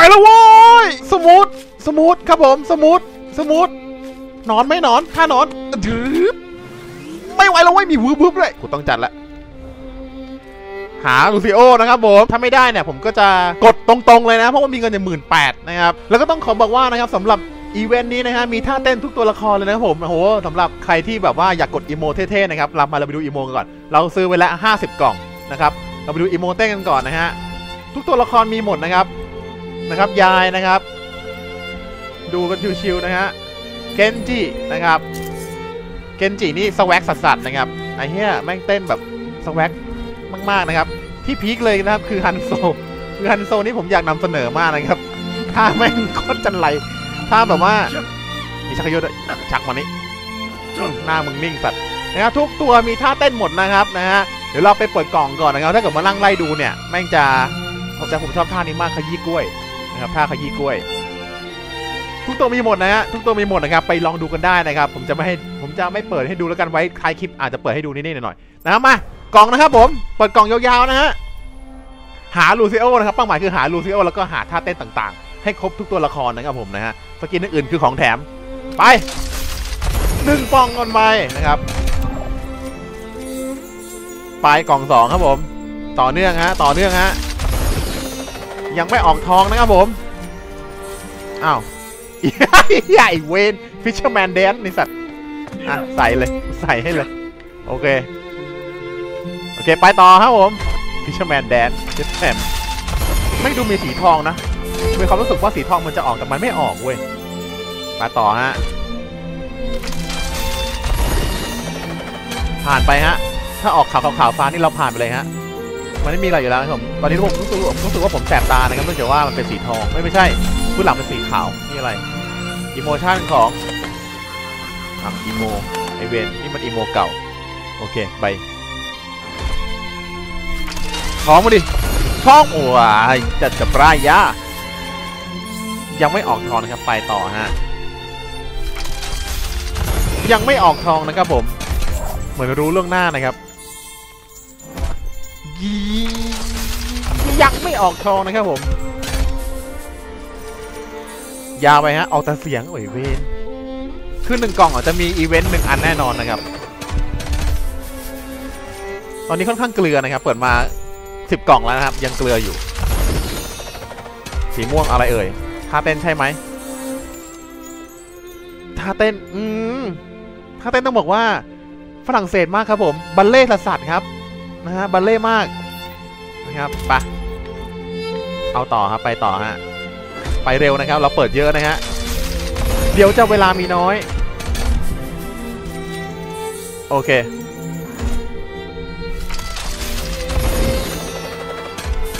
ไหวแล้วโว้ยสมูทสมูทครับผมสมูทสมูทนอนไหม่นอนถ้านอนถือไม่ไหวแล้วเว้ยมีวืบวืบเลยกูต้องจัดละหาลูซิโอนะครับผมถ้าไม่ได้เนี่ยผมก็จะกดตรงๆเลยนะ เพราะว่ามีเงินอย่างหมื่นแปดนะครับ แล้วก็ต้องขอบอกว่านะครับสำหรับอีเวนต์นี้นะฮะมีท่าเต้นทุกตัวละครเลยนะครับผมโอ้โหสำหรับใครที่แบบว่าอยากกดอีโมเท่ๆนะครับเรามาเราไปดูอีโมกันก่อน เราซื้อไว้แล้ว 50 กล่องนะครับเราไปดูอีโมเต้นกันก่อนนะฮะทุกตัวละครมีหมดนะครับ นะครับ ยายนะครับ ดูกันชิวๆนะฮะเกนจินะครับเกนจินี่สวักสัสๆนะครับไอ้เหี้ยแม่งเต้นแบบสวักมากๆนะครับ ที่พีคเลยนะครับคือฮันโซคือฮันโซนี่ผมอยากนำเสนอมากนะครับถ้าแม่งโคตรจันไรถ้าแบบว่ามีชักยดวยชักมานี้หน้ามึงนิ่งสัตว์นะครับทุกตัวมีท่าเต้นหมดนะครับนะฮะเดี๋ยวเราไปเปิดกล่องก่อนนะครับถ้าเกิดมาลั่งไล่ดูเนี่ยแม่งจะผมจะผมชอบท่านี้มากขยี้กล้วย นะครับท่าขยี้กล้วย ทุกตัวมีหมดนะฮะทุกตัวมีหมดนะครับไปลองดูกันได้นะครับ ผมจะไม่ให้ผมจะไม่เปิดให้ดูแล้วกันไว้ท้ายคลิปอาจจะเปิดให้ดูนิดๆหน่อยๆนะครับมากล่องนะครับผมเปิดกล่องยาวๆนะฮะหาลูซิโอนะครับเป้าหมายคือหาลูซิโอแล้วก็หาท่าเต้นต่างๆ ให้ครบทุกตัวละครนะครับผมนะฮะสกินอื่นๆคือของแถมไปหนึ่งปองก่อนไปนะครับไปกล่องสองครับผม ต่อเนื่องฮะต่อเนื่องฮะ ยังไม่ออกทองนะครับผม อ้าวใหญ่เวนฟิชเชอร์แมนแดนนี่สัตว์ อะ ใส่เลย ใส่ให้เลย โอเค โอเค ไปต่อครับผมฟิชเชอร์แมนแดนเจ็ดแมไม่ดูมีสีทองนะมีความรู้สึกว่าสีทองมันจะออกแต่มันไม่ออกเว้ย มาต่อฮะ ผ่านไปฮะ ถ้าออกขาวขาวฟ้านี่เราผ่านไปเลยฮะ มันไม่มีอะไรอยู่แล้วครับผมตอนนี้ผมรู้สึกรู้สึกว่าผมแสบตานะครับเนื่องจากว่ามันเป็นสีทองไม่ไม่ใช่ผู้นหลังเป็นสีขาวนี่อะไรอีโมชั่นของอะอีโมไอเวนนี่มันอีโมเก่าโอเคไปท้องมาดิท้องโอ้ยจัดจะปลายยายังไม่ออกทองนะครับไปต่อฮะยังไม่ออกทองนะครับผม เหมือนรู้เรื่องหน้านะครับ ยังไม่ออกทองนะครับผม ยาวไปฮะออกแต่เสียงโอ้ยเวนคือหนึ่งกล่องอาจจะมีอีเวนต์หนึ่งอันแน่นอนนะครับ ตอนนี้ค่อนข้างเกลือนะครับ เปิดมาสิบกล่องแล้วนะครับ ยังเกลืออยู่ สีม่วงอะไรเอ่ยท่าเต้นใช่ไหมท่าเต้น อืมท่าเต้นต้องบอกว่าฝรั่งเศสมากครับผม บัลเล่สัสๆครับ นะฮะบัลเล่มากนะครับไปเอาต่อครับไปต่อฮะไปเร็วนะครับ เราเปิดเยอะนะฮะเดี๋ยวจะเวลามีน้อย โอเค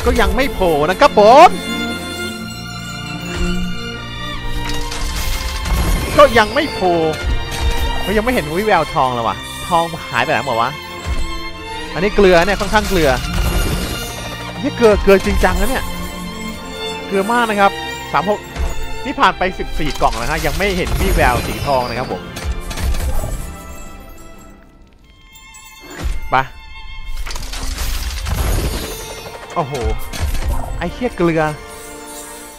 ก็ยังไม่โผล่นะครับผมก็ยังไม่โผล่เขายังไม่เห็นวิแววทองเลยวะทองหายไปไหนหมดวะ อันนี้เกลือเนี่ยค่อนข้างเกลือนี่เกลือเกลือจริงจังนะเนี่ยเกลือมากนะครับสามหกนี่ผ่านไป 14 กล่องแล้วนะยังไม่เห็นวี่แววสีทองนะครับผมไปโอ้โห ไอ้เคี้ยเกลือ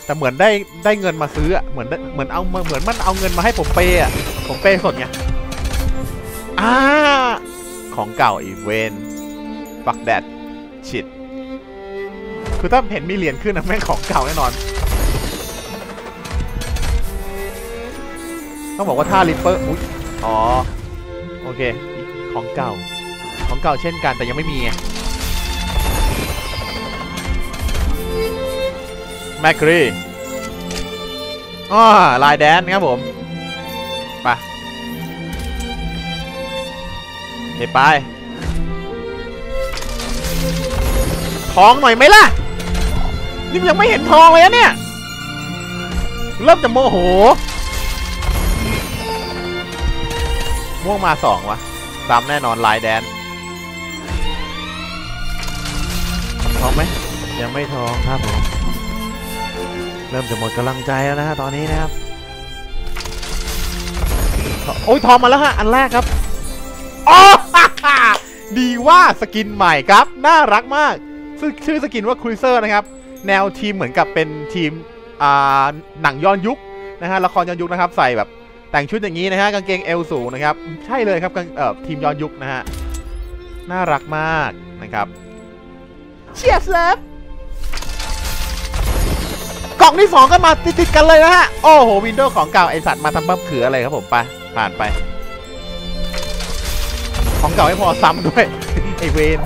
แต่เหมือนได้ได้เงินมาซื้ออะเหมือนเหมือนเอาเหมือนมันเอาเงินมาให้ผมเปย์อะผมเปย์สดไงอ่าของเก่าอีเวน กแดดชิดคือถ้าเห็นมีเหรียญขึ้นนะแม่งของเก่าแน่นอน ต้องบอกว่าท่าริปเปอร์อุ๊ยอ๋อ โอเค ของเก่า ของเก่าเช่นกันแต่ยังไม่มีแมคครีอ๋อลายแดนครับผมไปไป ทองหน่อยไหมล่ะ นี่ยังไม่เห็นทองเลยอะเนี่ย เริ่มจะโมโห ม่วงมาสองวะซ้ำแน่นอนลายแดน ทองไหม ยังไม่ทองครับผม เริ่มจะหมดกำลังใจแล้วนะฮะตอนนี้นะครับ โอ้ยทองมาแล้วฮะ อันแรกครับอ๋อดีว่าสกินใหม่ครับ น่ารักมาก ชื่อชื่อสกินว่าครูเซอร์นะครับ แนวทีมเหมือนกับเป็นทีมอ่าหนังย้อนยุคนะฮะละครย้อนยุคนะครับใส่แบบแต่งชุดอย่างนี้นะฮะกางเกงเอวสูงนะครับใช่เลยครับเอ่อทีมย้อนยุคนะฮะน่ารักมากนะครับเชียร์เลิฟกล่องที่สองก็มาติดๆกันเลยนะฮะโอ้โหวินโดว์ของเก่าไอสัตว์มาทำบัฟเขืออะไรครับผมไปผ่านไป ของเก่าไม่พอซ้ำด้วยไอเวน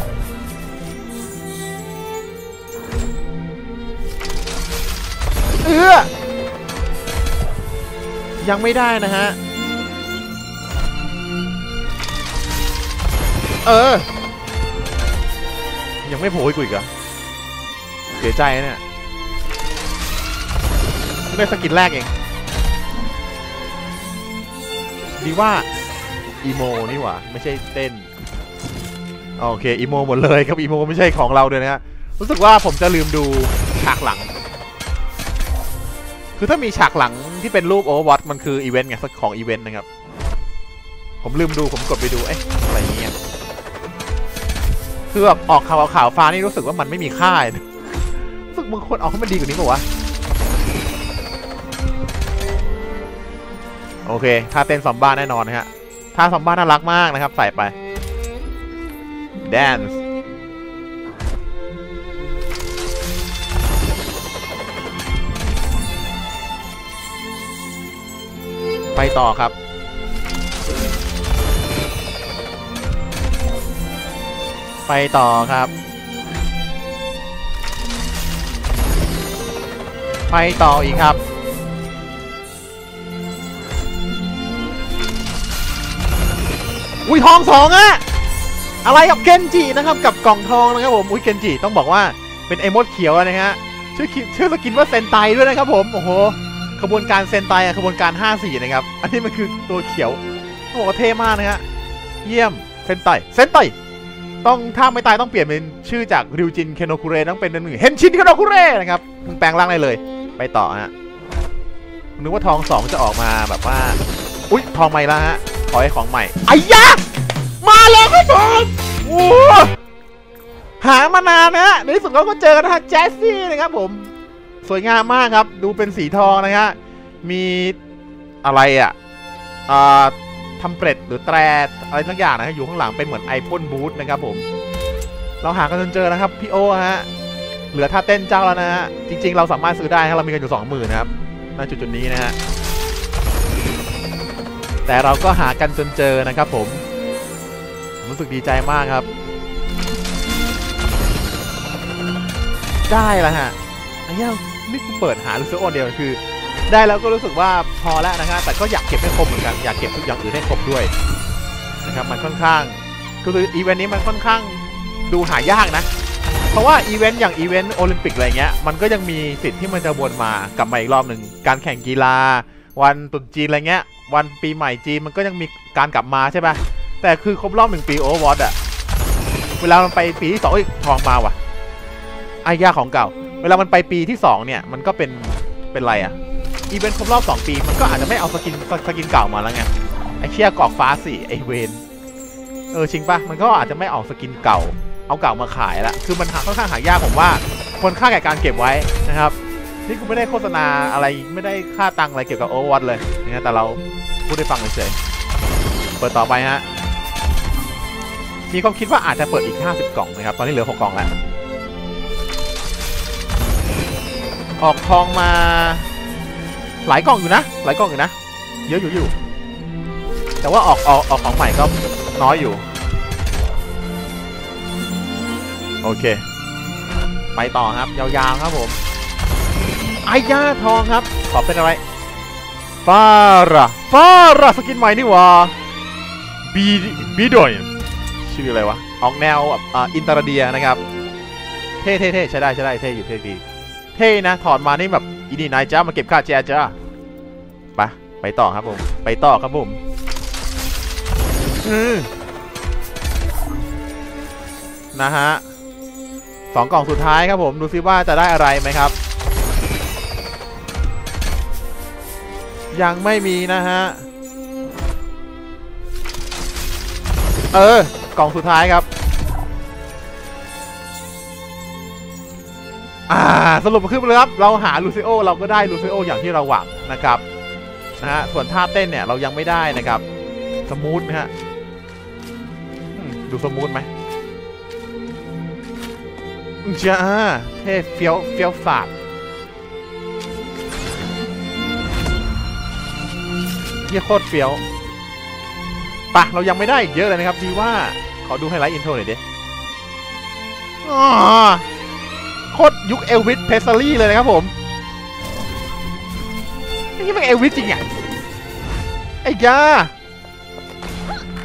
เออยังไม่ได้นะฮะ เออ ยังไม่โผล่อีกอีกเหรอเสียใจนะเนี่ยได้สกินแรกเอง ดีว่าอีโมนี่หว่า ไม่ใช่เต้น โอเคอีโมหมดเลยครับอีโมไม่ใช่ของเราเลยนะฮะ รู้สึกว่าผมจะลืมดูฉากหลัง คือถ้ามีฉากหลังที่เป็นรูปโอเวอร์วอตมันคืออีเวนต์ไงสักของอีเวนต์นะครับ ผมลืมดูผมกดไปดู เอ๊ะอะไรเงี้ยคือแบบออกข่าวข่าวฟ้านี่รู้สึกว่ามันไม่มีค่าเลยรู้สึกมึงควรออกให้มันดีกว่านี้ป่าวะ โอเคท่าเต้นซอมบ้าแน่นอนนะฮะท่าซอมบ้าน่ารักมากนะครับ ใส่ไป dance ไปต่อครับ ไปต่อครับ ไปต่ออีกครับอุ้ยทองสองอะอะไรกับเกนจินะครับกับกล่องทองนะครับผมอุ้ยเกนจิต้องบอกว่าเป็นไอมดเขียวนะฮะชื่อชื่อสกินว่าเซนไตด้วยนะครับผมโอ้โห ขบวนการเซนไตอะขบวนการ 54 นะครับ อันนี้มันคือตัวเขียวต้องบอกว่าเท่มากนะฮะ เยี่ยม เซนไตเซนไตต้องถ้าไม่ตายต้องเปลี่ยนเป็นชื่อจากริวจินเคโนคุเรต้องเป็นหนึ่งเฮนชินเคโนคุเรนะครับมึงแปลงร่างได้เลย ไปต่อฮะนึกว่าทองสองจะออกมาแบบว่า อุ้ยทองใหม่แล้วฮะ ขอให้ของใหม่ไอ้ยะ มาแล้วครับผมโอ้หามานานนะฮะในที่สุดเราก็เจอนะฮะแจสซี่นะครับผม สวยงามมากครับ ดูเป็นสีทองนะฮะมีอะไรอะอ่าทำเปรตหรือแตรอะไรสักอย่างนะฮะอยู่ข้างหลังเป็นเหมือนไอพ่นบูธนะครับผม เราหากันจนเจอนะครับพี่โอฮะเหลือท่าเต้นเจ้าแล้วนะฮะจริง ๆ เราสามารถซื้อได้ครับเรามีกันอยู่สองหมื่นนะครับณจุดจุดนี้นะฮะแต่เราก็หากันจนเจอนะครับผมผมรู้สึกดีใจมากครับ ได้ล้วฮะไอ้เหี้ย นี่กูเปิดหาลูกเสือโอนเดียวคือ ได้แล้วก็รู้สึกว่าพอแล้วนะฮะแต่ก็อยากเก็บให้ครบเหมือนกันอยากเก็บทุกอย่างอื่นให้ครบด้วยนะครับมันค่อนข้างคืออีเวนต์นี้มันค่อนข้างดูหายากนะ เพราะว่าอีเวนต์อย่างอีเวนต์โอลิมปิกอะไรเงี้ยมันก็ยังมีสิทธิ์ที่มันจะวนมากลับมาอีกรอบหนึ่งการแข่งกีฬา วันตรุษจีนอะไรเงี้ย วันปีใหม่จีนมันก็ยังมีการกลับมาใช่ปะแต่คือครบรอบหนึ่งปีโอเวอร์วอตอะเวลามันไปปีที่สองอ้ยทองมาว่ะไอ้ยาของเก่า เวลามันไปปีที่สองเนี่ย มันก็เป็น เป็นไรอะอีเวนต์ครบรอบสองปี มันก็อาจจะไม่เอาสกินสกินเก่ามาแล้วไง ไอ้เชี่ยกอกฟ้าสี่ไอเวนเออจริงปะมันก็อาจจะไม่ออกสกินเก่า เอาเก่ามาขายละ คือมันหาค่อนข้างหายากผมว่าคนค่าแก่การเก็บไว้นะครับ นี่กูไม่ได้โฆษณาอะไรไม่ได้ค่าตังค์อะไรเกี่ยวกับโอวอร์วอตเลยนะแต่เราพูดให้ฟังเฉยเปิดต่อไปฮะมีความคิดว่าอาจจะเปิดอีก 50 กล่องนะครับ ตอนนี้เหลือ 6 กล่องแล้ว ออกทองมา หลายกล่องอยู่นะ หลายกล่องอยู่นะ เยอะอยู่อยู่ แต่ว่าออกออกออกของใหม่ก็น้อยอยู่ โอเค ไปต่อครับ ยาวๆครับผมไอ้ย่าทองครับ ขอเป็นอะไรฟาระฟาระสกินใหม่นี่ว่าบีบีดอยชื่ออะไรวะ ออกแนวแบบอ่าอินเตอร์เดียนะครับ เท่เท่เท่ใช้ได้ใช้ได้เท่อยู่เท่ดี เท่นะ ถอดมานี่แบบอีนี่นายจ้ามาเก็บค่าแจจ้าไปไปต่อครับผม ไปต่อครับผมนะฮะสองกล่องสุดท้ายครับผม ดูซิว่าจะได้อะไรไหมครับ ยังไม่มีนะฮะ เออ กล่องสุดท้ายครับ อ่าสรุปคือเลยครับ เราหาลูซิโอเราก็ได้ลูซิโออย่างที่เราหวังนะครับนะฮะส่วนท่าเต้นเนี่ยเรายังไม่ได้นะครับ สมูทนะฮะดูสมูทไหมจ้าเท่เฟี้ยวเฟี้ยวฝาดเยี่ยโคตรเฟี้ยวปะเรายังไม่ได้อีกเยอะเลยนะครับ ดีว่า ขอดูไฮไลท์อินโทรหน่อยดิอ๋อ โคตรยุคเอลวิสเพสลี่เลยนะครับผมนี่มันเอลวิสจริงอะไอ้ยา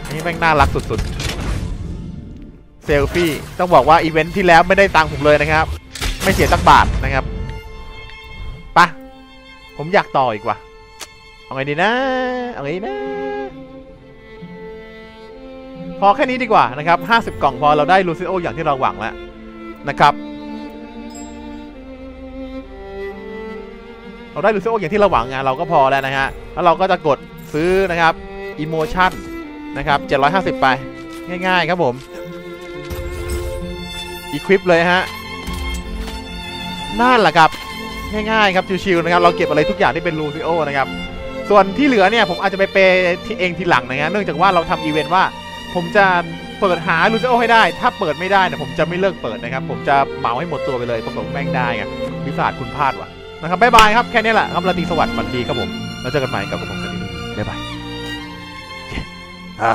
อันนี้แม่งน่ารักสุดๆ เซลฟี่ ต้องบอกว่าอีเวนท์ที่แล้วไม่ได้ตังค์ผมเลยนะครับ ไม่เสียสักบาทนะครับปะผมอยากต่ออีกว่ะ เอาไงดีนะ เอาไงดีนะ พอแค่นี้ดีกว่านะครับ 50 กล่องพอเราได้ลูซิโออย่างที่เราหวังแล้วนะครับ เราได้ลูซิโออย่างที่เราหวังงานเราก็พอแล้วนะฮะ แล้วเราก็จะกดซื้อนะครับอิโมชั่นนะครับ 750 ไป ง่ายๆครับผมอีควิปเลยฮะนั่นแหละครับ ง่ายๆครับชิวๆนะครับ เราเก็บอะไรทุกอย่างที่เป็นลูซิโอนะครับ ส่วนที่เหลือเนี่ยผมอาจจะไปเปย์ที่เองทีหลังนะฮะเนื่องจากว่าเราทำอีเวนต์ว่า ผมจะเปิดหาลูซิโอให้ได้ ถ้าเปิดไม่ได้เนี่ยผมจะไม่เลิกเปิดนะครับ ผมจะเหมาให้หมดตัวไปเลยปรากฏว่าแม่งได้ไงวิสาดคุณพลาดว่ะ นะครับบ๊ายบายครับแค่นี้แหละครับราตรีสวัสดิ์ฝันดีครับผมแล้วเจอกันใหม่กับผมกันดีบ๊ายบายอ่า